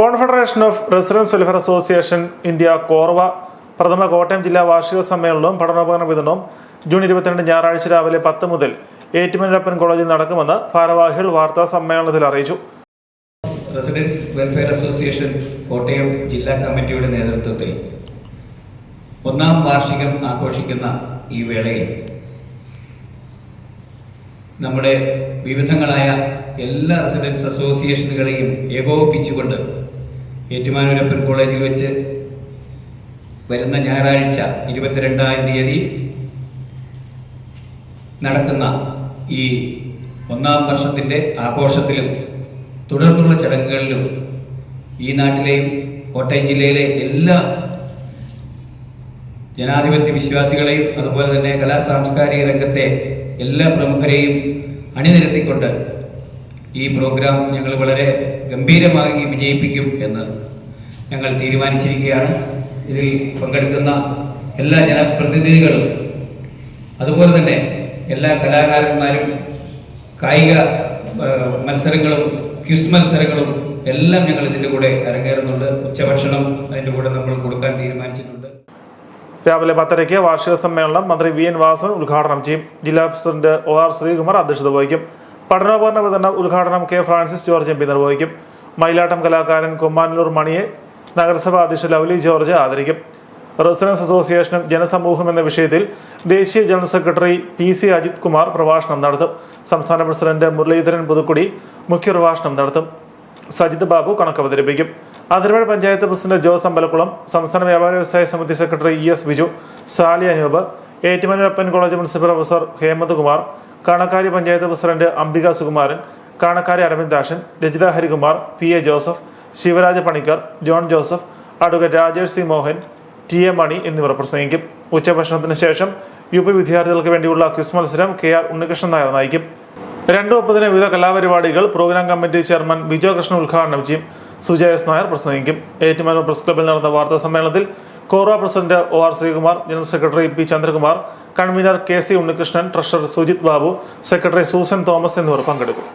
Confederation of residence welfare association India Korwa പ്രഥമ കോട്ടയം ജില്ലാ വാർഷിക സമ്മേളനവും പഠനോപകരണ വിതരണവും ജൂൺ ഇരുപത്തിരണ്ട് ഞായറാഴ്ച രാവിലെ പത്ത് മുതൽ ഏറ്റുമനപ്പൻ കോളേജിൽ നടക്കുമെന്ന് ഭാരവാഹികൾ വാർത്താ സമ്മേളനത്തിൽ അറിയിച്ചു. റെസിഡൻസ് വെൽഫെയർ അസോസിയേഷൻ കോട്ടയം ജില്ലാ കമ്മിറ്റിയുടെ നേതൃത്വത്തിൽ ഒന്നാം വാർഷികം ആഘോഷിക്കുന്ന ഈ വേളയിൽ നമ്മുടെ വിവിധങ്ങളായ എല്ലാ റെസിഡൻസ് അസോസിയേഷനുകളെയും ഏകോപിപ്പിച്ചുകൊണ്ട് ഏറ്റുമാനൂരപ്പൻ കോളേജിൽ വെച്ച് വരുന്ന ഞായറാഴ്ച ഇരുപത്തിരണ്ടാം തീയതി നടക്കുന്ന ഈ ഒന്നാം വർഷത്തിന്റെ ആഘോഷത്തിലും തുടർന്നുള്ള ചടങ്ങുകളിലും ഈ നാട്ടിലെയും കോട്ടയം ജില്ലയിലെ എല്ലാ ജനാധിപത്യ വിശ്വാസികളെയും അതുപോലെ തന്നെ കലാ സാംസ്കാരിക രംഗത്തെ എല്ലാ പ്രമുഖരെയും അണിനിരത്തിക്കൊണ്ട് ഈ പ്രോഗ്രാം ഞങ്ങൾ വളരെ ഗംഭീരമായി വിജയിപ്പിക്കും എന്ന് ഞങ്ങൾ തീരുമാനിച്ചിരിക്കുകയാണ്. ഇതിൽ പങ്കെടുക്കുന്ന എല്ലാ ജനപ്രതിനിധികളും അതുപോലെ തന്നെ എല്ലാ കലാകാരന്മാരും കായിക മത്സരങ്ങളും ക്വിസ് മത്സരങ്ങളും എല്ലാം ഞങ്ങൾ ഇതിന്റെ കൂടെ അരങ്ങേറുന്നുണ്ട്. ഉച്ചഭക്ഷണം അതിന്റെ കൂടെ നമ്മൾ കൊടുക്കാൻ തീരുമാനിച്ചിട്ടുണ്ട്. രാവിലെ പത്തരയ്ക്ക് വാർഷിക സമ്മേളനം മന്ത്രി വി എൻ വാസൻ ഉദ്ഘാടനം ചെയ്യും. ജില്ലാ പ്രസിഡന്റ് ഒ ആർ ശ്രീകുമാർ അധ്യക്ഷത വഹിക്കും. പഠനോപകരണ വിതരണ ഉദ്ഘാടനം K Francis George M P നിർവഹിക്കും. മയിലാട്ടം കലാകാരൻ കുമ്മാനൂർ മണിയെ നഗരസഭാ അധ്യക്ഷ ലവ്ലി ജോർജ് ആദരിക്കും. റെസിഡൻസ് അസോസിയേഷനും ജനസമൂഹം എന്ന വിഷയത്തിൽ ദേശീയ general secretary P C Ajith Kumar പ്രഭാഷണം നടത്തും. സംസ്ഥാന പ്രസിഡന്റ് മുരളീധരൻ പുതുക്കുടി മുഖ്യപ്രഭാഷണം നടത്തും. സജിത് ബാബു കണക്ക് അവതരിപ്പിക്കും. അതിരമഴ പഞ്ചായത്ത് പ്രസിഡന്റ് ജോസ് അമ്പലക്കുളം സംസ്ഥാന വ്യാപാര വ്യവസായ സമിതി secretary E S Biju Sali Anoop Ettumanoorappan college principal professor Hemanth Kumar Kanakkari panchayat president Ambika Sukumaran Kanakkari Aravindashan Rajitha Harikumar P A Joseph Sivaraja Panicker John Joseph advocate Rajesh C Mohan T A Mani എന്നിവർ പ്രസംഗിക്കും. ഉച്ചഭക്ഷണത്തിന് ശേഷം U P വിദ്യാർത്ഥികൾക്ക് വേണ്ടിയുള്ള quiz മത്സരം K R Unnikrishnan Nair നയിക്കും. രണ്ടു മുപ്പതിന് വിവിധ കലാപരിപാടികൾ program committee chairman Bijo Krishnan ഉദ്ഘാടനം ചെയ്യും. സുജയസ് നായർ പ്രസംഗിക്കും. ഏറ്റുമാനൂർ പ്രസ് ക്ലബ്ബിൽ നടന്ന വാർത്താ സമ്മേളനത്തിൽ CORA president O R Sreekumar general secretary P Chandrakumar convener K C Unnikrishnan treasurer Sujith Babu secretary Susan Thomas എന്നിവർ പങ്കെടുക്കും